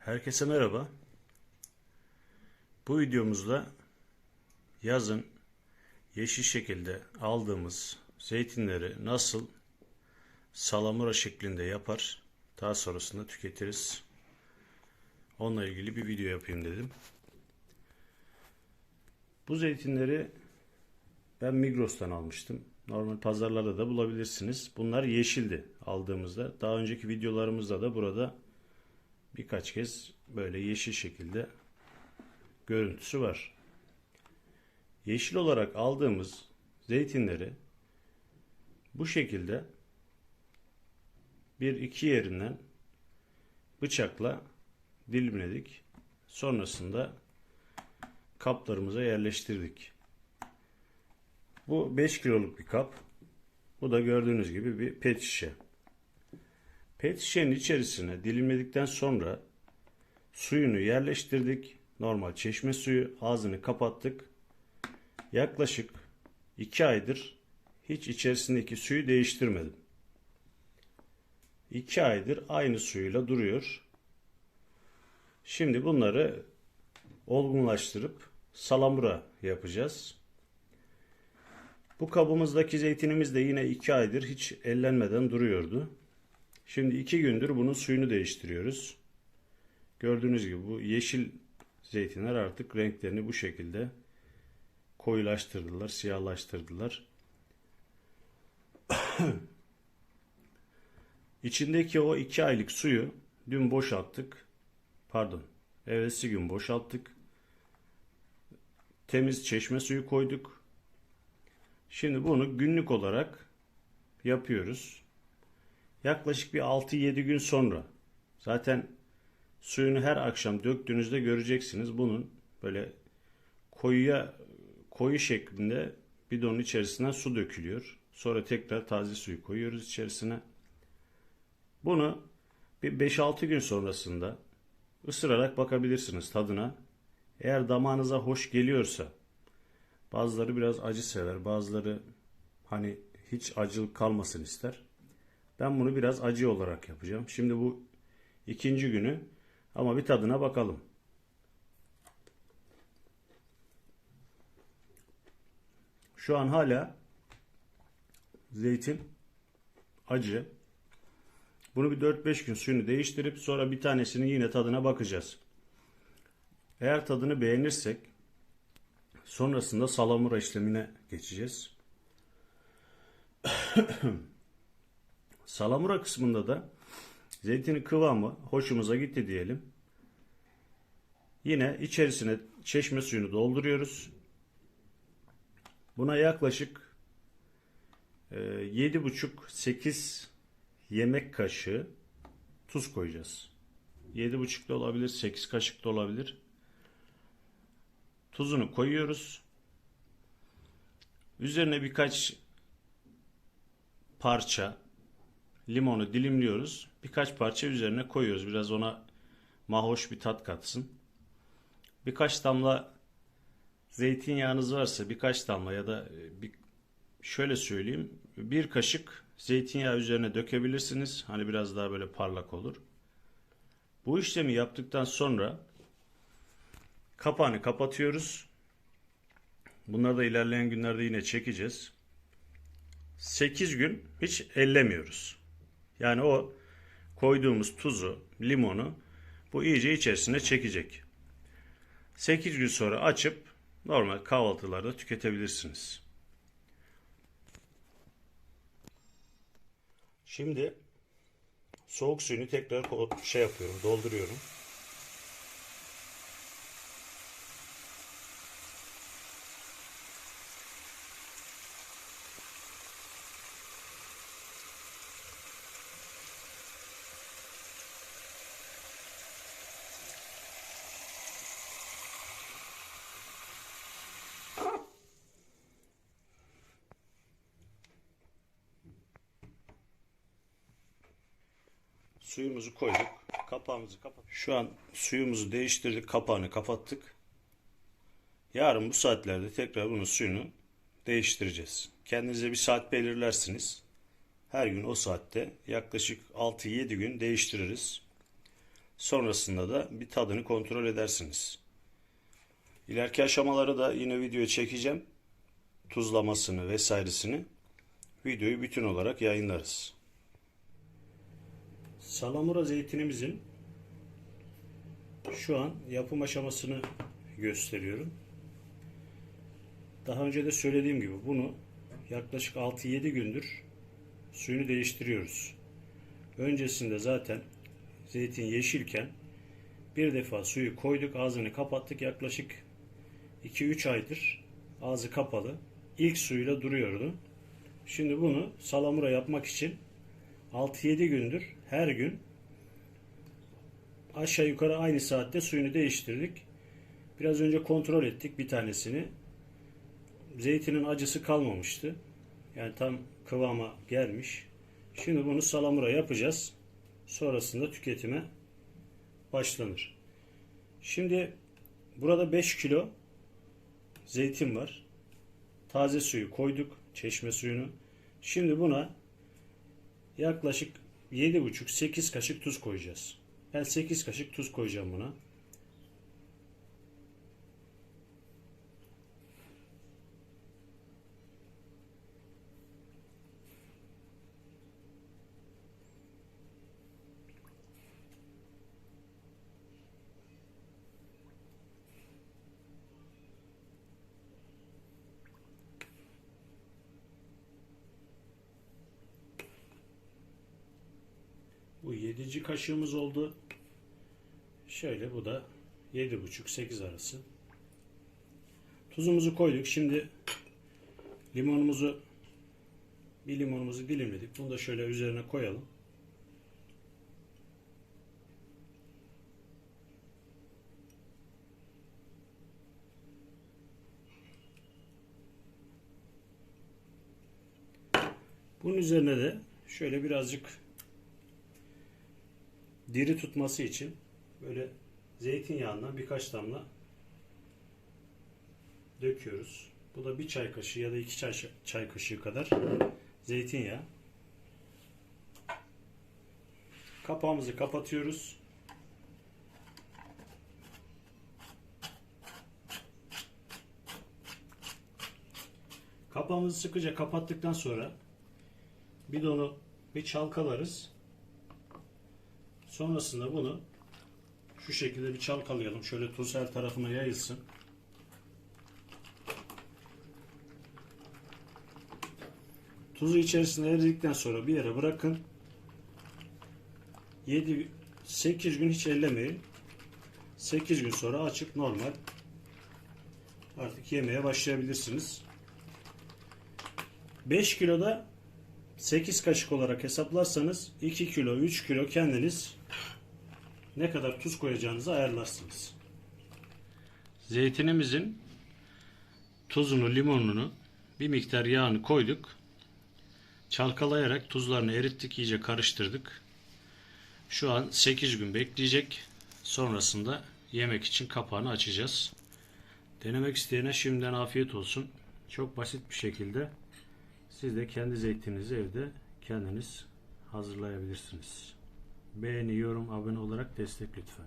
Herkese merhaba. Bu videomuzda yazın yeşil şekilde aldığımız zeytinleri nasıl salamura şeklinde yapar, daha sonrasında tüketiriz. Onunla ilgili bir video yapayım dedim. Bu zeytinleri ben Migros'tan almıştım. Normal pazarlarda da bulabilirsiniz. Bunlar yeşildi aldığımızda. Daha önceki videolarımızda da burada birkaç kez böyle yeşil şekilde görüntüsü var. Yeşil olarak aldığımız zeytinleri bu şekilde bir iki yerinden bıçakla dilimledik. Sonrasında kaplarımıza yerleştirdik. Bu 5 kiloluk bir kap. Bu da gördüğünüz gibi bir pet şişe. Pet şişenin içerisine dilimledikten sonra suyunu yerleştirdik. Normal çeşme suyu ağzını kapattık. Yaklaşık 2 aydır hiç içerisindeki suyu değiştirmedim. 2 aydır aynı suyuyla duruyor. Şimdi bunları olgunlaştırıp salamura yapacağız. Bu kabımızdaki zeytinimiz de yine 2 aydır hiç ellenmeden duruyordu. Şimdi 2 gündür bunun suyunu değiştiriyoruz. Gördüğünüz gibi bu yeşil zeytinler artık renklerini bu şekilde koyulaştırdılar, siyahlaştırdılar. İçindeki o 2 aylık suyu dün boşalttık. Pardon, evvelsi gün boşalttık. Temiz çeşme suyu koyduk. Şimdi bunu günlük olarak yapıyoruz. Yaklaşık bir 6-7 gün sonra zaten suyunu her akşam döktüğünüzde göreceksiniz. Bunun böyle koyuya koyu şeklinde bidonun içerisinden su dökülüyor. Sonra tekrar taze suyu koyuyoruz içerisine. Bunu bir 5-6 gün sonrasında ısırarak bakabilirsiniz tadına. Eğer damağınıza hoş geliyorsa bazıları biraz acı sever, bazıları hani hiç acılık kalmasın ister. Ben bunu biraz acı olarak yapacağım. Şimdi bu ikinci günü ama bir tadına bakalım. Şu an hala zeytin acı. Bunu bir 4-5 gün suyunu değiştirip sonra bir tanesini yine tadına bakacağız. Eğer tadını beğenirsek sonrasında salamura işlemine geçeceğiz. Salamura kısmında da zeytinin kıvamı hoşumuza gitti diyelim. Yine içerisine çeşme suyunu dolduruyoruz. Buna yaklaşık 7,5-8 yemek kaşığı tuz koyacağız. 7,5 da olabilir, 8 kaşık da olabilir. Tuzunu koyuyoruz. Üzerine birkaç parça limonu dilimliyoruz. Birkaç parça üzerine koyuyoruz. Biraz ona mahoş bir tat katsın. Birkaç damla zeytinyağınız varsa birkaç damla ya da bir şöyle söyleyeyim. Bir kaşık zeytinyağı üzerine dökebilirsiniz. Hani biraz daha böyle parlak olur. Bu işlemi yaptıktan sonra kapağını kapatıyoruz. Bunları da ilerleyen günlerde yine çekeceğiz. 8 gün hiç ellemiyoruz. Yani o koyduğumuz tuzu, limonu bu iyice içerisine çekecek. 8 gün sonra açıp normal kahvaltılarda tüketebilirsiniz. Şimdi soğuk suyunu tekrar şey yapıyorum, dolduruyorum. Suyumuzu koyduk. Kapağımızı kapat. Şu an suyumuzu değiştirdik. Kapağını kapattık. Yarın bu saatlerde tekrar bunun suyunu değiştireceğiz. Kendinize bir saat belirlersiniz. Her gün o saatte yaklaşık 6-7 gün değiştiririz. Sonrasında da bir tadını kontrol edersiniz. İleriki aşamaları da yine videoya çekeceğim. Tuzlamasını vesairesini videoyu bütün olarak yayınlarız. Salamura zeytinimizin şu an yapım aşamasını gösteriyorum. Daha önce de söylediğim gibi bunu yaklaşık 6-7 gündür suyunu değiştiriyoruz. Öncesinde zaten zeytin yeşilken bir defa suyu koyduk, ağzını kapattık. Yaklaşık 2-3 aydır ağzı kapalı. İlk suyuyla duruyordu. Şimdi bunu salamura yapmak için 6-7 gündür her gün aşağı yukarı aynı saatte suyunu değiştirdik. Biraz önce kontrol ettik bir tanesini. Zeytinin acısı kalmamıştı. Yani tam kıvama gelmiş. Şimdi bunu salamura yapacağız. Sonrasında tüketime başlanır. Şimdi burada 5 kilo zeytin var. Taze suyu koyduk. Çeşme suyunu. Şimdi buna yaklaşık 7,5-8 kaşık tuz koyacağız. Ben 8 kaşık tuz koyacağım buna. 7. kaşığımız oldu. Şöyle bu da 7,5-8 arası. Tuzumuzu koyduk. Şimdi limonumuzu bir limonumuzu dilimledik. Bunu da şöyle üzerine koyalım. Bunun üzerine de şöyle birazcık diri tutması için böyle zeytinyağından birkaç damla döküyoruz. Bu da bir çay kaşığı ya da iki çay, çay kaşığı kadar zeytinyağı. Kapağımızı kapatıyoruz. Kapağımızı sıkıca kapattıktan sonra bidonu bir çalkalarız. Sonrasında bunu şu şekilde bir çalkalayalım. Şöyle tuz her tarafına yayılsın. Tuzu içerisinde eridikten sonra bir yere bırakın. 7 8 gün hiç ellemeyin. 8 gün sonra açıp normal artık yemeye başlayabilirsiniz. 5 kiloda 8 kaşık olarak hesaplarsanız 2 kilo 3 kilo kendiniz ne kadar tuz koyacağınızı ayarlarsınız. Zeytinimizin tuzunu, limonunu, bir miktar yağını koyduk. Çalkalayarak tuzlarını erittik, iyice karıştırdık. Şu an 8 gün bekleyecek. Sonrasında yemek için kapağını açacağız. Denemek isteyene şimdiden afiyet olsun. Çok basit bir şekilde siz de kendi zeytininizi evde kendiniz hazırlayabilirsiniz. Beğeni, yorum, abone olarak destek lütfen.